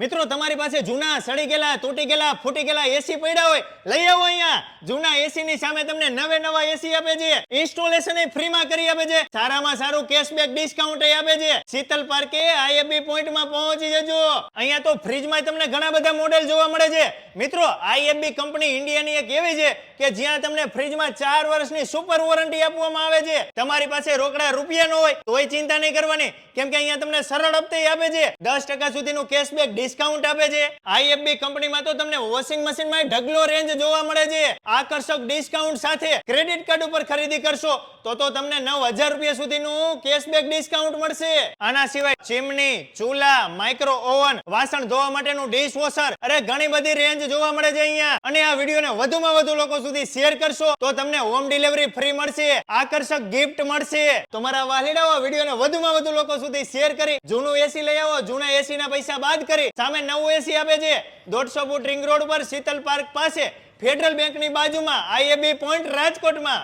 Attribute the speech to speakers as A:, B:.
A: મિત્રો, તમારી પાસે જૂના, સડી ગયેલા, તૂટી ગયેલા, ફૂટી ગયેલા એસી પડ્યા હોય, લઈ આવો અહીંયા. જૂના એસી ની સામે તમને નવે નવા એસી આપે છે. ઇન્સ્ટોલેશન ફ્રી માં કરી આપે છે. સારામાં સારું કેશબેક ડિસ્કાઉન્ટ આપે છે. શીતલ પાર્કે આઈએબી પોઈન્ટમાં પહોંચી જજો. અહીંયા તો ફ્રીજમાં તમને ઘણા બધા મોડેલ જોવા મળે છે. મિત્રો આઈએબી કંપની ઇન્ડિયાની એક એવી છે કે જ્યાં તમને ફ્રીજમાં ચાર વર્ષની સુપર વોરંટી આપવામાં આવે છે. તમારી પાસે રોકડા રૂપિયા ન હોય, તોય ચિંતા નહીં કરવાની. કેમ કે અહીંયા તમને સરળ હપ્તે આપે છે. દસ ટકા સુધીનું કેશબેક ડિસ્કાઉન્ટ આપે છે. આઈએફબી કંપનીમાં તો તમને વોશિંગ મશીનમાં ઢગલો રેન્જ જોવા મળે છે. આકર્ષક ડિસ્કાઉન્ટ સાથે ક્રેડિટ કાર્ડ ઉપર ખરીદી કરશો, તો તો તમને નવ હજાર રૂપિયા સુધીનું કેશબેક ડિસ્કાઉન્ટ મળશે. આના સિવાય ચીમની ચૂલા માઇક્રો ઓવન વાસણ ધોવા માટેનું ડિશ વોશર અરે ઘણી બધી રેન્જ જોવા મળે છે અહીંયા. અને આ વિડીયોને વધુમાં વધુ લોકો સુધી શેર કરશો તો તમને હોમ ડિલિવરી ફ્રી મળશે, આકર્ષક ગિફ્ટ મળશે. તમારા વાલીડાઓ વિડીયોને વધુમાં વધુ લોકો સુધી શેર કરી, જૂનું એસી લઈ આવો, જૂના એસી ના પૈસા બાદ કરી, સામે નવું એસી આપે છે. દોઢસો ફૂટ રિંગ રોડ પર શીતલ પાર્ક પાસે ફેડરલ બેંકની બાજુમાં આઈએબી પોઈન્ટ રાજકોટમાં.